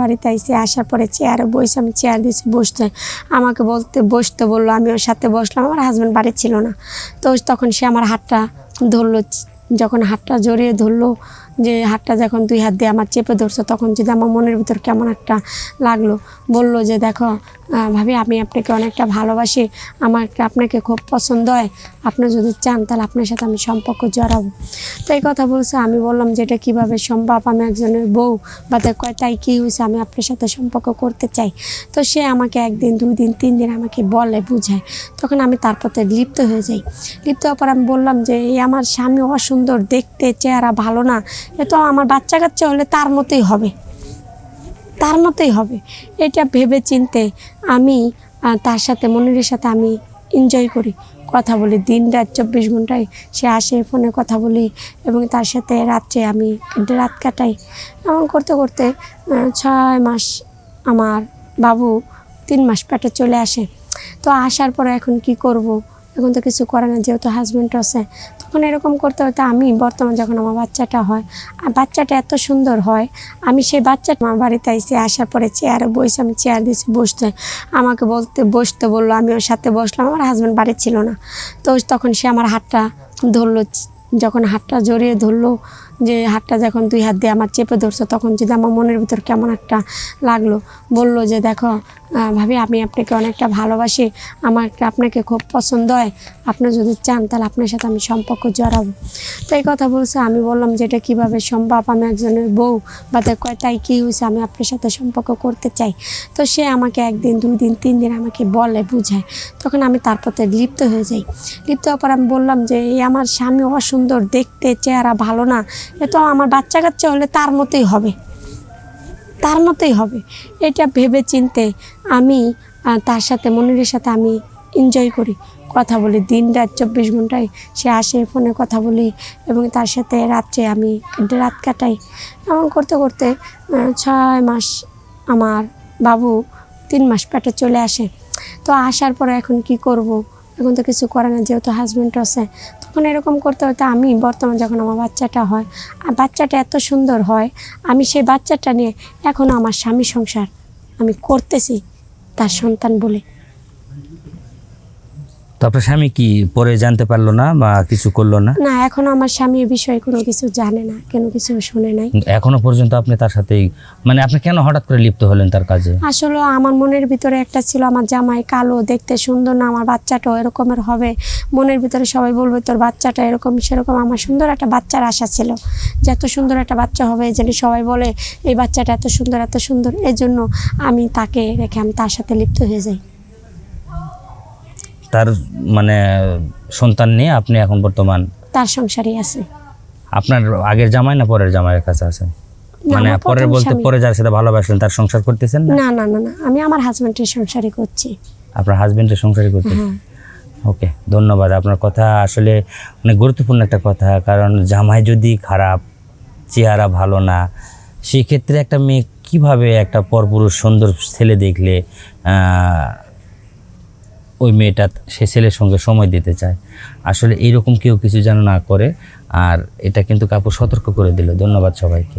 বাড়িতে আইসি, আসার পরে চেয়ারে বসে আমি চেয়ার দিয়েছি, বসতে। আমাকে বলতে, বসতে বলল, আমি ওর সাথে বসলাম, আমার হাজব্যান্ড বাড়ি ছিল না। তো তখন সে আমার হাতটা ধরলো, যখন হাতটা জড়িয়ে ধরলো, যে হাতটা যখন দুই হাত দিয়ে আমার চেপে ধরছো, তখন যদি আমার মনের ভিতর কেমন একটা লাগল, বলল যে, দেখো ভাবি, আমি আপনাকে অনেকটা ভালোবাসি আমার আপনাকে খুব পছন্দ হয়। আপনি যদি চান, তাহলে আপনার সাথে আমি সম্পর্ক জড়াবো। তো এই কথা বলছে, আমি বললাম যে এটা কীভাবে সম্ভব? আমি একজনের বউ, বা তার কয়, তাই কী হয়েছে আমি আপনার সাথে সম্পর্ক করতে চাই। তো সে আমাকে একদিন, দুই দিন, তিন দিন আমাকে বলে, বুঝায়। তখন আমি তার পথে লিপ্ত হয়ে যাই। লিপ্ত হওয়ার পর আমি বললাম যে এই আমার স্বামী অসুন্দর, দেখতে, চেহারা ভালো না। এ তো আমার বাচ্চা কাচ্চা হলে তার মতোই হবে। তার মতোই হবে। এটা ভেবে চিনতে আমি তার সাথে, মনিরের সাথে আমি এনজয় করি। কথা বলি, দিন রাত চব্বিশ ঘন্টায় সে আসে, ফোনে কথা বলি এবং তার সাথে রাত্রে আমি রাত কাটাই। এমন করতে করতে ছয় মাস আমার বাবু তিন মাস পেটে চলে আসে। তো আসার পরে এখন কি করব? এখন তো কিছু করে না, যেহেতু হাজব্যান্ড আছে তখন এরকম করতে হতো, আমি বর্তমান যখন আমার বাচ্চাটা হয়, আর বাচ্চাটা এত সুন্দর হয়, আমি সেই বাচ্চাটা আমার বাড়িতে আইসি আসার পরে চেয়ারে বসে, আমি চেয়ার দিয়েছি, বসতে। আমাকে বলতে, বসতে বলল, আমি ওর সাথে বসলাম, আমার হাজব্যান্ড বাড়ি ছিল না। তো তখন সে আমার হাতটা ধরলো যখন হাতটা জড়িয়ে ধরলো, যে হাতটা যখন দুই হাত দিয়ে আমার চেপে ধরছো, তখন যদি আমার মনের ভিতর কেমন একটা লাগল, বলল যে, দেখো ভাবি, আমি আপনাকে অনেকটা ভালোবাসি। আমার আপনাকে খুব পছন্দ হয়। আপনি যদি চান, তাহলে আপনার সাথে আমি সম্পর্ক জড়াবো। তো এই কথা বলছে। আমি বললাম যে, এটা কীভাবে সম্ভব? আমি একজনের বউ, বা তার কয়, তাই কী হয়েছে? আমি আপনার সাথে সম্পর্ক করতে চাই। তো সে আমাকে একদিন, দুই দিন, তিন দিন আমাকে বলে, বুঝায়। তখন আমি তার পথে লিপ্ত হয়ে যাই। লিপ্ত হওয়ার পর আমি বললাম যে, এই আমার স্বামী অসুন্দর দেখতে চেহারা ভালো না, এ তো আমার বাচ্চা কাচ্চা হলে তার মতোই হবে। তার মতোই হবে। এটা ভেবে চিনতে আমি তার সাথে, মনিরের সাথে আমি এনজয় করি। কথা বলি দিন রাত চব্বিশ ঘন্টায় সে আসে, ফোনে কথা বলি এবং তার সাথে রাত্রে আমি রাত কাটাই। এমন করতে করতে ছয় মাস আমার বাবু তিন মাস পেটে চলে আসে। তো আসার পরে এখন কি করব? এখন তো কিছু করে না, যেহেতু হাজব্যান্ড আছে তখন এরকম করতে হতো আমি বর্তমান যখন আমার বাচ্চাটা হয়, আর বাচ্চাটা এত সুন্দর হয়, আমি সেই বাচ্চাটা নিয়ে এখনও আমার স্বামী সংসার আমি করতেছি তার সন্তান বলে। তো আপনার স্বামী কি পরে জানতে পারল না বা কিছু করল না? না এখনও আমার স্বামী বিষয়ে কোনো কিছু জানে না কেন কিছু শুনে নাই। এখনও পর্যন্ত আপনি তার সাথেই মানে আপনি কেন হঠাৎ করে লিপ্ত হলেন তার কাজে? আসলে আমার মনের ভিতরে একটা ছিল আমার জামাই কালো দেখতে সুন্দর না আমার বাচ্চাটাও এরকমের হবে। মনের ভিতরে সবাই বলবে তোর বাচ্চাটা এরকম সেরকম। আমার সুন্দর একটা বাচ্চার আশা ছিল যে এত সুন্দর একটা বাচ্চা হবে যেন সবাই বলে এই বাচ্চাটা এত সুন্দর এত সুন্দর। এজন্য আমি তাকে রেখে আমি তার সাথে লিপ্ত হয়ে যাই। তার মানে সন্তান নিয়ে আপনি এখন বর্তমান? তার সংসারই আছে। আপনার আগের জামাই না পরের জামাইয়ের কাছে আছেন না, মানে পরের বলতে পরে যার সাথে ভালোবাসলেন তার সংসার করতেছেন না? না না না আমি আমার হাজব্যান্ডের সংসারই করছি। আপনার হাজবেন্ডের সংসারই করতেছেন? হ্যাঁ। ওকে ধন্যবাদ। আপনার কথা আসলে অনেক গুরুত্বপূর্ণ একটা কথা কারণ জামাই যদি খারাপ চেহারা ভালো না সেই ক্ষেত্রে একটা মেয়ে কীভাবে একটা পরপুরুষ সুন্দর ছেলে দেখলে ওই মেয়েটা সে ছেলের সঙ্গে সময় দিতে চায়। আসলে এইরকম কেউ কিছু যেন না করে, আর এটা কিন্তু কাপড় সতর্ক করে দিল। ধন্যবাদ সবাইকে।